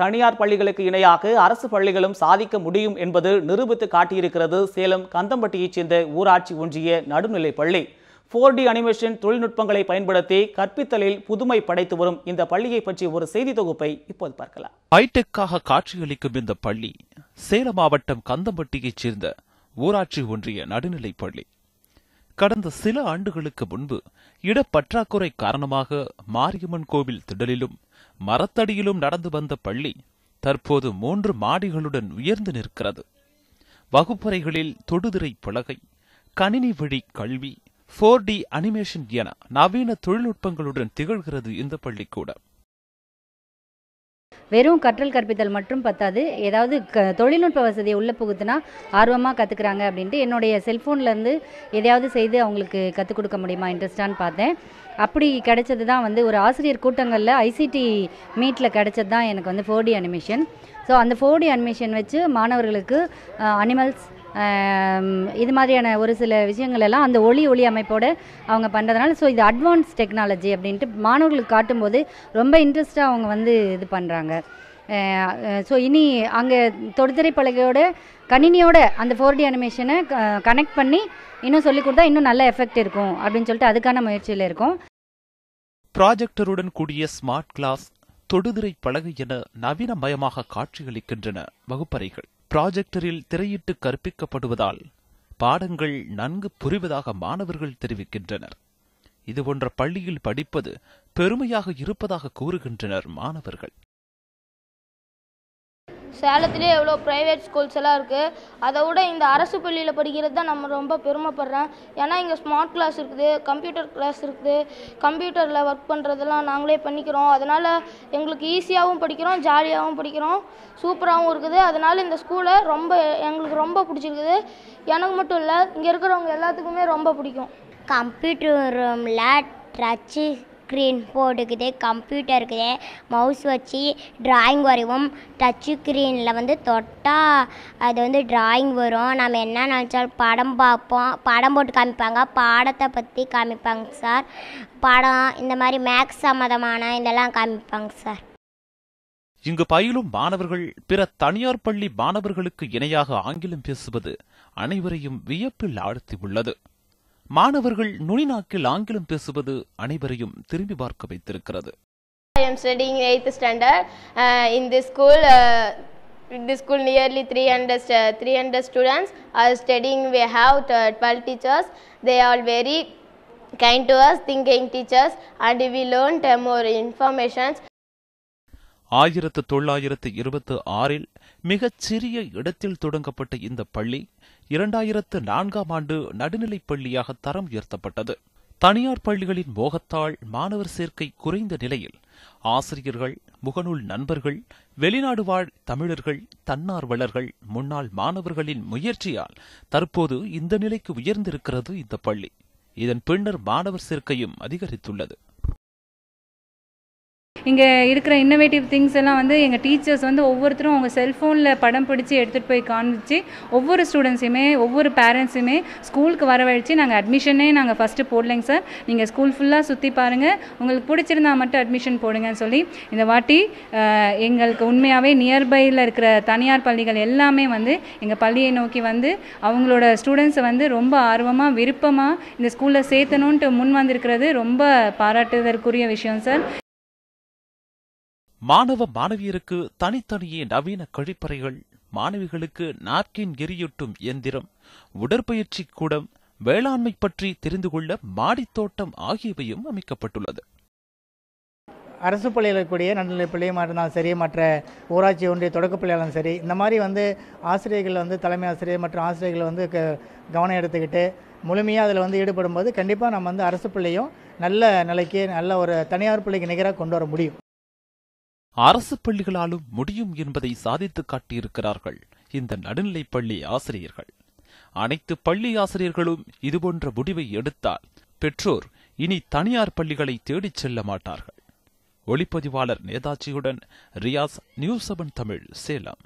தனியார் பள்ளிகளுக்கு இணையாக அரசு பள்ளிகளும் சாதிக்க முடியும் என்பது நிரூபித்து காட்டியிருக்கிறது சேலம் கந்தம்பட்டியைச் சேர்ந்த ஊராட்சி ஒன்றிய நடுநிலைப் பள்ளி. ஃபோர் டி அனிமேஷன் தொழில்நுட்பங்களை பயன்படுத்தி கற்பித்தலில் புதுமை படைத்து வரும் இந்த பள்ளியை பற்றி ஒரு செய்தி தொகுப்பை இப்போது பார்க்கலாம். ஹைடெக்காக காட்சியளிக்கும் இந்த பள்ளி சேலம் மாவட்டம் கந்தம்பட்டியைச் சேர்ந்த ஊராட்சி ஒன்றிய நடுநிலைப் பள்ளி. கடந்த சில ஆண்டுகளுக்கு முன்பு இடப்பற்றாக்குறை காரணமாக மாரியம்மன் கோவில் திடலிலும் மரத்தடியிலும் நடந்து வந்த பள்ளி தற்போது மூன்று மாடிகளுடன் உயர்ந்து நிற்கிறது. வகுப்பறைகளில் தொடுதிரை பலகை கணினி வழி கல்வி ஃபோர் டி அனிமேஷன் என நவீன தொழில்நுட்பங்களுடன் திகழ்கிறது இந்த பள்ளிக்கூடம். வெறும் கற்றல் கற்பித்தல் மட்டும் பத்தாது. ஏதாவது க தொழில்நுட்ப வசதியை உள்ளே புகுத்துனா ஆர்வமாக கற்றுக்குறாங்க அப்படின்ட்டு என்னுடைய செல்ஃபோன்லேருந்து எதையாவது செய்து அவங்களுக்கு கற்றுக் கொடுக்க முடியுமா? இன்ட்ரெஸ்டான்னு பார்த்தேன். அப்படி கிடைச்சது தான் வந்து ஒரு ஆசிரியர் கூட்டங்களில் ஐசிடி மீட்டில் கிடைச்சது தான் எனக்கு வந்து ஃபோர் டி அனிமேஷன் ஸோ அந்த ஃபோர் டி அனிமேஷன் வச்சு மாணவர்களுக்கு அனிமல்ஸ் இது மாதிரியான ஒரு சில விஷயங்கள் எல்லாம் அந்த ஒளி ஒளி அமைப்போடு அவங்க பண்ணுறதுனால ஸோ இது அட்வான்ஸ் டெக்னாலஜி அப்படின்ட்டு மாணவர்களுக்கு காட்டும்போது ரொம்ப இன்ட்ரெஸ்ட்டாக அவங்க வந்து இது பண்ணுறாங்க ஸோ இனி அங்கே தொடுதிரை பலகையோட கணினியோட அந்த ஃபோர் டி அனிமேஷனை கனெக்ட் பண்ணி இன்னும் சொல்லிக் கொடுத்தா இன்னும் நல்ல எஃபெக்ட் இருக்கும் அப்படின்னு சொல்லிட்டு அதுக்கான முயற்சியில் இருக்கும். ப்ராஜெக்டருடன் கூடிய ஸ்மார்ட் கிளாஸ் தொடுதிரை பலகை என நவீனமயமாக காட்சியளிக்கின்றன வகுப்பறைகள். ப்ராஜெக்டரில் திரையிட்டு கற்பிக்கப்படுவதால் பாடங்கள் நன்கு புரிவதாக மாணவர்கள் தெரிவிக்கின்றனர். இதுபோன்ற பள்ளியில் படிப்பது பெருமையாக இருப்பதாக கூறுகின்றனர் மாணவர்கள். சேலத்துலேயே எவ்வளோ ப்ரைவேட் ஸ்கூல்ஸ் எல்லாம் இருக்குது அதை விட இந்த அரசு பள்ளியில் படிக்கிறது தான் நம்ம ரொம்ப பெருமைப்படுறேன் ஏன்னா இங்கே ஸ்மார்ட் கிளாஸ் இருக்குது கம்ப்யூட்டர் கிளாஸ் இருக்குது. கம்ப்யூட்டரில் ஒர்க் பண்ணுறதெல்லாம் நாங்களே பண்ணிக்கிறோம். அதனால் எங்களுக்கு ஈஸியாகவும் படிக்கிறோம் ஜாலியாகவும் படிக்கிறோம். சூப்பராகவும் இருக்குது. அதனால் இந்த ஸ்கூலை ரொம்ப எங்களுக்கு ரொம்ப பிடிச்சிருக்குது. எனக்கு மட்டும் இல்லை இங்கே இருக்கிறவங்க எல்லாத்துக்குமே ரொம்ப பிடிக்கும். கம்ப்யூட்டர் ரூமில் டச்சு ஸ்க்ரீன் போட்டுக்குது கம்ப்யூட்டர் இருக்குது. மவுஸ் வச்சு ட்ராயிங் வரைவோம். டச்சு ஸ்க்ரீனில் வந்து தொட்டால் அது வந்து ட்ராயிங் வரும். நம்ம என்ன நினச்சாலும் படம் பார்ப்போம். படம் போட்டு காமிப்பாங்க. பாடத்தை பற்றி காமிப்பாங்க சார் படம் இந்த மாதிரி மேக்ஸ் சம்மந்தமான இதெல்லாம் காமிப்பாங்க சார் இங்கு பயிலும் மாணவர்கள் பிற தனியார் பள்ளி மாணவர்களுக்கு இணையாக ஆங்கிலம் பேசுவது அனைவரையும் வியப்பில் ஆழ்த்தியுள்ளது மாணவர்கள் நுனிநாக்கில் ஆங்கிலம் பேசுவது அனைவரையும் திரும்பி பார்க்க வைத்திருக்கிறது I am studying 8th standard uh, in this school. Uh, in this school, nearly 300, st- 300 students are studying. We have uh, 12 teachers. They are very kind to us, thinking teachers, and we learned uh, more information. ஆயிரத்து தொள்ளாயிரத்து இருபத்தி ஆறில் மிகச் சிறிய இடத்தில் தொடங்கப்பட்ட இந்த பள்ளி இரண்டாயிரத்து நான்காம் ஆண்டு நடுநிலைப் பள்ளியாக தரம் உயர்த்தப்பட்டது. தனியார் பள்ளிகளின் மோகத்தால் மாணவர் சேர்க்கை குறைந்த நிலையில் ஆசிரியர்கள் முகநூல் நண்பர்கள் வெளிநாடு வாழ் தமிழர்கள் தன்னார்வலர்கள் முன்னாள் மாணவர்களின் முயற்சியால் தற்போது இந்த நிலைக்கு உயர்ந்திருக்கிறது இந்த பள்ளி. இதன் பின்னர் மாணவர் சேர்க்கையும் அதிகரித்துள்ளது. இங்கே இருக்கிற இன்னோவேட்டிவ் திங்ஸ் எல்லாம் வந்து எங்கள் டீச்சர்ஸ் வந்து ஒவ்வொருத்தரும் அவங்க செல்ஃபோனில் படம் பிடிச்சி எடுத்துகிட்டு போய் காமிச்சு ஒவ்வொரு ஸ்டூடெண்ட்ஸுமே ஒவ்வொரு பேரண்ட்ஸுமே ஸ்கூலுக்கு வரவழைச்சு நாங்கள் அட்மிஷனே நாங்கள் ஃபஸ்ட்டு போடலைங்க சார் நீங்கள் ஸ்கூல் ஃபுல்லாக சுற்றி பாருங்கள் உங்களுக்கு பிடிச்சிருந்தா மட்டும் அட்மிஷன் போடுங்கன்னு சொல்லி இந்த வாட்டி எங்களுக்கு உண்மையாகவே நியர்பையில் இருக்கிற தனியார் பள்ளிகள் எல்லாமே வந்து எங்கள் பள்ளியை நோக்கி வந்து அவங்களோட ஸ்டூடெண்ட்ஸை வந்து ரொம்ப ஆர்வமாக விருப்பமாக இந்த ஸ்கூலில் சேர்த்தணுன்ட்டு முன் வந்திருக்கிறது ரொம்ப பாராட்டுதற்குரிய விஷயம் சார் மாணவ மாணவியருக்கு தனித்தனியே நவீன கழிப்பறைகள் மாணவிகளுக்கு நாப்கின் எரியூட்டும் இயந்திரம் உடற்பயிற்சி கூடம் வேளாண்மை பற்றி தெரிந்து கொள்ள மாடித் தோட்டம் ஆகியவையும் அமைக்கப்பட்டுள்ளது. அரசு பள்ளியில் இருக்கக்கூடிய நடுநிலைப் பள்ளியாக இருந்தாலும் சரி மற்ற ஊராட்சி ஒன்றிய தொடக்கப் பள்ளியாலும் சரி இந்த மாதிரி வந்து ஆசிரியர்கள் வந்து தலைமை ஆசிரியர் மற்றும் ஆசிரியர்கள் வந்து க கவனம் எடுத்துக்கிட்டு முழுமையாக அதில் வந்து ஈடுபடும் போது கண்டிப்பாக நம்ம வந்து அரசு பள்ளியும் நல்ல நிலைக்கு நல்ல ஒரு தனியார் பள்ளிக்கு நிகராக கொண்டு வர முடியும். அரசு பள்ளிகளாலும் முடியும் என்பதை சாதித்து காட்டியிருக்கிறார்கள் இந்த நடுநிலைப் பள்ளி ஆசிரியர்கள். அனைத்து பள்ளி ஆசிரியர்களும் இதுபோன்ற முடிவை எடுத்தால் பெற்றோர் இனி தனியார் பள்ளிகளை தேடிச் செல்ல மாட்டார்கள். ஒளிப்பதிவாளர் நேதாஜியுடன் ரியாஸ் நியூஸ் செவன் தமிழ் சேலம்.